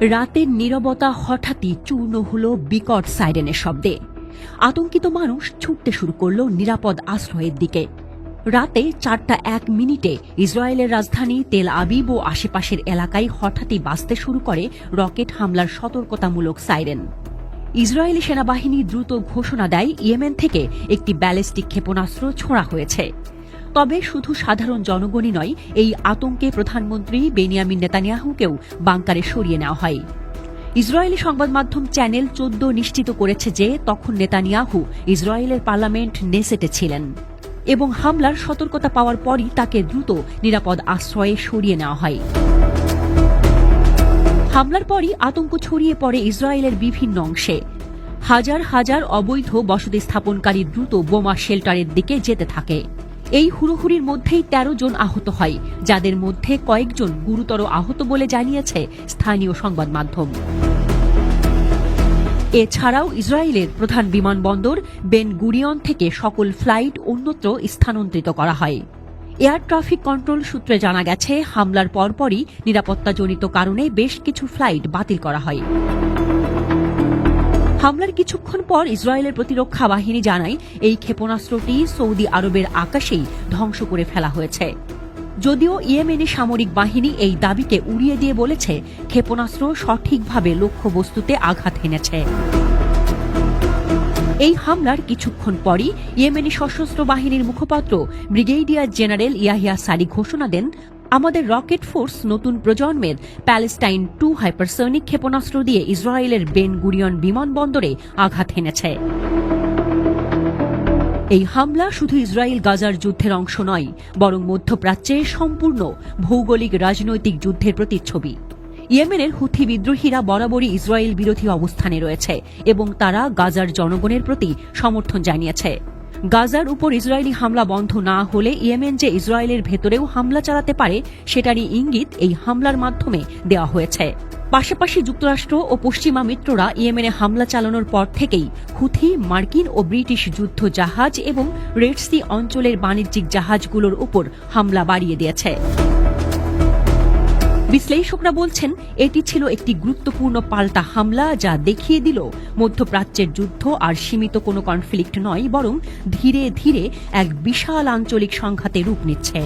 রাতের নীরবতা হঠাৎই চূর্ণ হল বিকট সাইরেনের শব্দে। আতঙ্কিত মানুষ ছুটতে শুরু করল নিরাপদ আশ্রয়ের দিকে। রাতে চারটা এক মিনিটে ইসরায়েলের রাজধানী তেল আবিব ও আশেপাশের এলাকায় হঠাৎই বাঁচতে শুরু করে রকেট হামলার সতর্কতামূলক সাইরেন। ইসরায়েলি সেনাবাহিনী দ্রুত ঘোষণা দেয় ইয়েমেন থেকে একটি ব্যালিস্টিক ক্ষেপণাস্ত্র ছোঁড়া হয়েছে। তবে শুধু সাধারণ জনগণই নয়, এই আতঙ্কে প্রধানমন্ত্রী বেনিয়ামিন নেতানিয়াহুকেও বাংকারে সরিয়ে নেওয়া হয়। ইসরায়েলি সংবাদ মাধ্যম চ্যানেল চোদ্দ নিশ্চিত করেছে যে তখন নেতানিয়াহু ইসরায়েলের পার্লামেন্ট নেসেটে ছিলেন এবং হামলার সতর্কতা পাওয়ার পরই তাকে দ্রুত নিরাপদ আশ্রয়ে সরিয়ে নেওয়া হয়। হামলার পরই আতঙ্ক ছড়িয়ে পড়ে ইসরায়েলের বিভিন্ন অংশে। হাজার হাজার অবৈধ বসতি স্থাপনকারী দ্রুত বোমা শেল্টারের দিকে যেতে থাকে। এই হুড়োহুড়ির মধ্যেই ১৩ জন আহত হয়, যাদের মধ্যে কয়েকজন গুরুতর আহত বলে জানিয়েছে স্থানীয় সংবাদ মাধ্যম। এছাড়াও ইসরায়েলের প্রধান বিমানবন্দর বেন গুরিয়ন থেকে সকল ফ্লাইট অন্যত্র স্থানান্তরিত করা হয়। এয়ার ট্রাফিক কন্ট্রোল সূত্রে জানা গেছে, হামলার পরপরই নিরাপত্তাজনিত কারণে বেশ কিছু ফ্লাইট বাতিল করা হয়। হামলার কিছুক্ষণ পর ইসরায়েলের প্রতিরক্ষা বাহিনী জানায়, এই ক্ষেপণাস্ত্রটি সৌদি আরবের আকাশেই ধ্বংস করে ফেলা হয়েছে। যদিও ইয়েমেনি সামরিক বাহিনী এই দাবিকে উড়িয়ে দিয়ে বলেছে, ক্ষেপণাস্ত্র সঠিকভাবে লক্ষ্যবস্তুতে আঘাত হেনেছে। এই হামলার কিছুক্ষণ পরই ইয়েমেনি সশস্ত্র বাহিনীর মুখপাত্র ব্রিগেডিয়ার জেনারেল ইয়াহিয়া সারি ঘোষণা দেন আমাদের রকেট ফোর্স নতুন প্রজন্মের প্যালেস্টাইন টু হাইপারসনিক ক্ষেপণাস্ত্র দিয়ে ইসরায়েলের বেন গুরিয়ন বিমানবন্দরে আঘাত হেনেছে। এই হামলা শুধু ইসরায়েল গাজার যুদ্ধের অংশ নয়, বরং মধ্যপ্রাচ্যে সম্পূর্ণ ভৌগোলিক রাজনৈতিক যুদ্ধের প্রতিচ্ছবি। ইয়েমেনের হুথি বিদ্রোহীরা বরাবরই ইসরায়েল বিরোধী অবস্থানে রয়েছে এবং তারা গাজার জনগণের প্রতি সমর্থন জানিয়েছে। গাজার উপর ইসরায়েলি হামলা বন্ধ না হলে ইয়েমেন যে ইসরায়েলের ভেতরেও হামলা চালাতে পারে, সেটারই ইঙ্গিত এই হামলার মাধ্যমে দেওয়া হয়েছে। পাশাপাশি যুক্তরাষ্ট্র ও পশ্চিমা মিত্ররা ইয়েমেনে হামলা চালানোর পর থেকেই হুথি, মার্কিন ও ব্রিটিশ যুদ্ধ জাহাজ এবং রেডসি অঞ্চলের বাণিজ্যিক জাহাজগুলোর উপর হামলা বাড়িয়ে দিয়েছে। বিশ্লেষকরা বলছেন, এটি ছিল একটি গুরুত্বপূর্ণ পাল্টা হামলা যা দেখিয়ে দিল মধ্যপ্রাচ্যের যুদ্ধ আর সীমিত কোনো কনফ্লিক্ট নয়, বরং ধীরে ধীরে এক বিশাল আঞ্চলিক সংঘাতে রূপ নিচ্ছে।